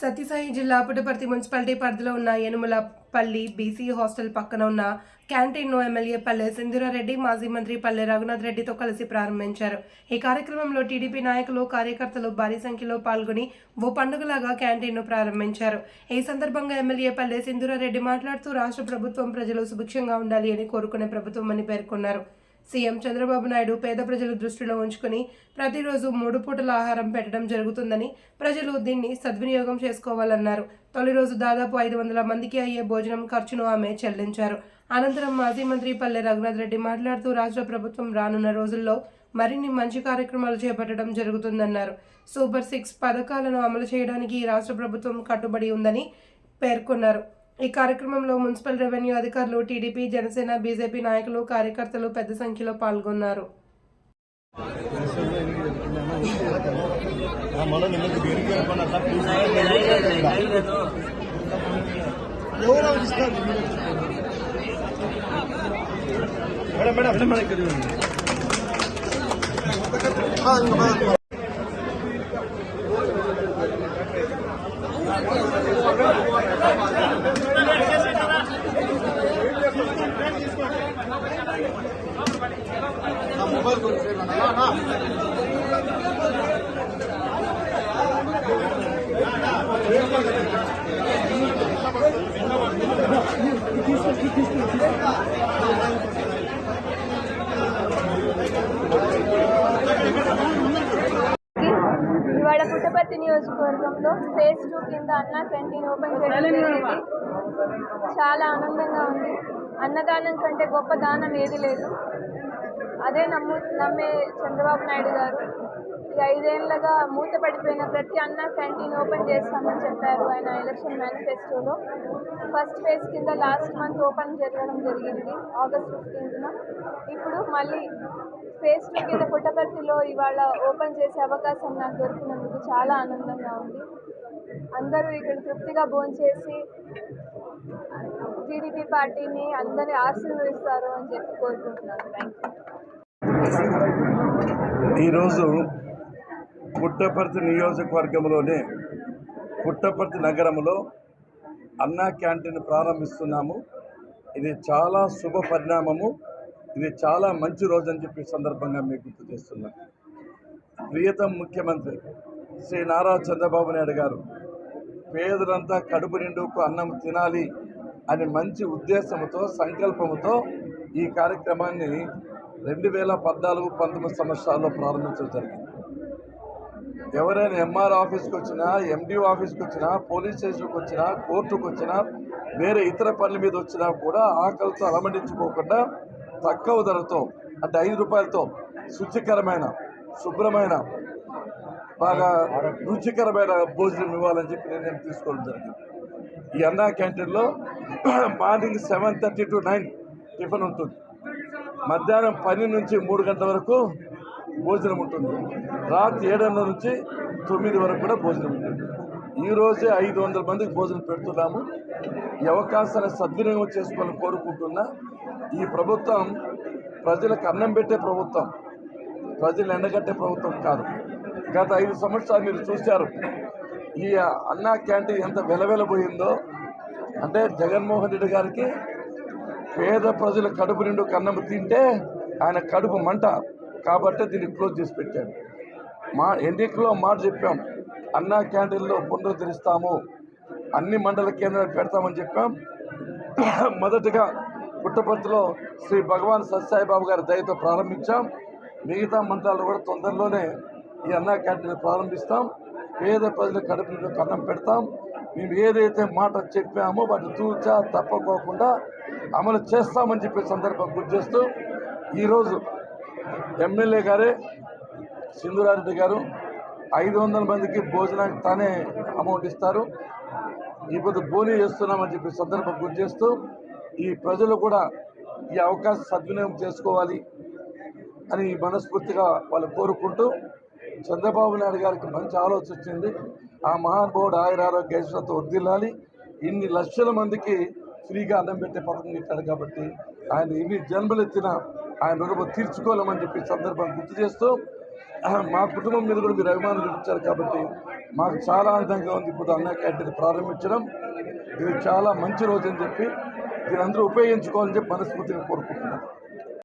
సత్యసాయి జిల్లా పుట్టపర్తి మున్సిపాలిటీ పరిధిలో ఉన్న యనుమలపల్లి బీసీ హాస్టల్ పక్కన ఉన్న క్యాంటీన్ను ఎమ్మెల్యే పల్లె సింధురారెడ్డి మాజీ మంత్రి పల్లె రఘునాథ్ రెడ్డితో కలిసి ప్రారంభించారు. ఈ కార్యక్రమంలో టీడీపీ నాయకులు కార్యకర్తలు భారీ సంఖ్యలో పాల్గొని ఓ పండుగలాగా క్యాంటీన్ను ప్రారంభించారు. ఈ సందర్భంగా ఎమ్మెల్యే పల్లె సింధురారెడ్డి మాట్లాడుతూ రాష్ట్ర ప్రభుత్వం ప్రజలు సుభిక్షంగా ఉండాలి అని కోరుకునే ప్రభుత్వం అని పేర్కొన్నారు. సీఎం చంద్రబాబు నాయుడు పేద ప్రజల దృష్టిలో ఉంచుకుని ప్రతిరోజు మూడు పూటల ఆహారం పెట్టడం జరుగుతుందని ప్రజలు దీన్ని సద్వినియోగం చేసుకోవాలన్నారు. తొలి రోజు దాదాపు ఐదు వందల మందికి అయ్యే భోజనం ఖర్చును ఆమె చెల్లించారు. అనంతరం మాజీ మంత్రి పల్లె రఘునాథ్ రెడ్డి మాట్లాడుతూ రాష్ట్ర ప్రభుత్వం రానున్న రోజుల్లో మరిన్ని మంచి కార్యక్రమాలు చేపట్టడం జరుగుతుందన్నారు. సూపర్ సిక్స్ పథకాలను అమలు చేయడానికి ఈ రాష్ట్ర ప్రభుత్వం కట్టుబడి ఉందని పేర్కొన్నారు. ఈ కార్యక్రమంలో మున్సిపల్ రెవెన్యూ అధికారులు టీడీపీ జనసేన బీజేపీ నాయకులు కార్యకర్తలు పెద్ద సంఖ్యలో పాల్గొన్నారు. మేడం మేడం మేడం మేడం ఇక్కడ చూడండి. ఇవాళ పుట్టపర్తి నియోజకవర్గంలో ఫేజ్ టూ కింద అన్న క్యాంటీన్ ఓపెన్ చేయడం జరిగింది. చాలా ఆనందంగా ఉంది. అన్నదానం కంటే గొప్ప దానం ఏది లేదు. అదే నమ్ము నమ్మే చంద్రబాబు నాయుడు గారు. ఐదేళ్ళుగా మూతపడిపోయిన ప్రతి అన్న క్యాంటీన్ ఓపెన్ చేస్తామని చెప్పారు ఆయన ఎలక్షన్ మేనిఫెస్టోలో. ఫస్ట్ ఫేజ్ కింద లాస్ట్ మంత్ ఓపెన్ జరగడం జరిగింది ఆగస్ట్ ఫిఫ్టీన్త్న. ఇప్పుడు మళ్ళీ ఫేజ్ టూ కింద పుట్టపర్తిలో ఇవాళ ఓపెన్ చేసే అవకాశం నాకు దొరికినందుకు చాలా ఆనందంగా ఉంది. అందరూ ఇక్కడ తృప్తిగా భోంచేసి టీడీపీ పార్టీని అందరి ఆశీర్వదిస్తారు అని చెప్పి కోరుకుంటున్నాను. థ్యాంక్ యూ ఈరోజు పుట్టపర్తి నియోజకవర్గంలోనే పుట్టపర్తి నగరంలో అన్నా క్యాంటీన్ ప్రారంభిస్తున్నాము. ఇది చాలా శుభ పరిణామము. ఇది చాలా మంచి రోజు అని చెప్పి సందర్భంగా మీకు గుర్తు చేస్తున్నాను ప్రియతం ముఖ్యమంత్రి శ్రీ నారా చంద్రబాబు నాయుడు గారు పేదలంతా కడుపు నిండుకు అన్నం తినాలి అనే మంచి ఉద్దేశంతో సంకల్పంతో ఈ కార్యక్రమాన్ని రెండు వేల పద్నాలుగు పంతొమ్మిది సంవత్సరాల్లో ప్రారంభించడం జరిగింది. ఎవరైనా ఎంఆర్ ఆఫీస్కి వచ్చినా ఎండిఓ ఆఫీస్కి వచ్చినా పోలీస్ స్టేషన్కి వచ్చినా కోర్టుకు వచ్చినా వేరే ఇతర పనుల మీద వచ్చినా కూడా ఆకలితో అలమటించుకోకుండా తక్కువ ధరతో అంటే ఐదు రూపాయలతో శుచికరమైన శుభ్రమైన బాగా రుచికరమైన భోజనం ఇవ్వాలని చెప్పి నిర్ణయం తీసుకోవడం జరిగింది. ఈ అన్నా క్యాంటీన్లో morning seven thirty to nine tiffin ఉంటుంది. మధ్యాహ్నం పని నుంచి మూడు గంటల వరకు భోజనం ఉంటుంది. రాత్రి ఏడున్నర నుంచి తొమ్మిది వరకు కూడా భోజనం ఉంటుంది. ఈరోజే ఐదు వందల మందికి భోజనం పెడుతున్నాము. ఈ అవకాశాన్ని సద్వినియోగం చేసుకోవాలని కోరుకుంటున్నా. ఈ ప్రభుత్వం ప్రజలకు అన్నం పెట్టే ప్రభుత్వం ప్రజలు ఎండగట్టే ప్రభుత్వం కాదు. గత ఐదు సంవత్సరాలు మీరు చూశారు. ఈ అన్నా క్యాంటీన్ ఎంత వెలవెలబోయిందో. అంటే జగన్మోహన్ రెడ్డి గారికి పేద ప్రజల కడుపు నిండు కన్నం తింటే ఆయన కడుపు మంట. కాబట్టి దీన్ని క్లోజ్ చేసి పెట్టాను. మా ఎన్నికల్లో మాట చెప్పాం. అన్నా క్యాంటీన్లో పునరుద్ధరిస్తాము. అన్ని మండల కేంద్రాలు పెడతామని చెప్పాం. మొదటగా పుట్టపర్తిలో శ్రీ భగవాన్ సత్యసాయిబాబు గారి దయతో ప్రారంభించాం. మిగతా మండలాలు కూడా తొందరలోనే ఈ అన్నా క్యాంటీన్ ప్రారంభిస్తాం. పేద ప్రజల కడుపు కన్నం పెడతాం. మేము ఏదైతే మాట చెప్పామో వాటిని తూచా తప్పకోకుండా అమలు చేస్తామని చెప్పే సందర్భం గుర్తు చేస్తూ ఈరోజు ఎమ్మెల్యే గారే సింధురారెడ్డి గారు. ఐదు వందల మందికి భోజనానికి తానే అమౌంట్ ఇస్తారు. ఇప్పుడు బోనీ చేస్తున్నామని చెప్పి సందర్భం గుర్తు చేస్తూ ఈ ప్రజలు కూడా ఈ అవకాశం సద్వినియోగం చేసుకోవాలి అని మనస్ఫూర్తిగా వాళ్ళు కోరుకుంటూ చంద్రబాబు నాయుడు గారికి మంచి ఆలోచన వచ్చింది. ఆ మహానుభావుడు ఆయుర ఆరోగ్యేశ్వరతో వర్దిల్లాలి ఇన్ని లక్షల మందికి ఫ్రీగా అన్నం పెట్టే పథకం ఇచ్చాడు కాబట్టి ఆయన ఇన్ని జన్మలెత్తిన ఆయన రుణము తీర్చుకోలేమని చెప్పి సందర్భాన్ని గుర్తు చేస్తూ మా కుటుంబం మీద కూడా మీరు అభిమానం చూపించారు కాబట్టి మాకు చాలా ఆనందంగా ఉంది. ఇప్పుడు అన్న క్యాంటీన్ ప్రారంభించడం. ఇది చాలా మంచి రోజు అని చెప్పి దీని అందరూ ఉపయోగించుకోవాలని చెప్పి మనస్ఫూర్తిగా కోరుకుంటున్నాను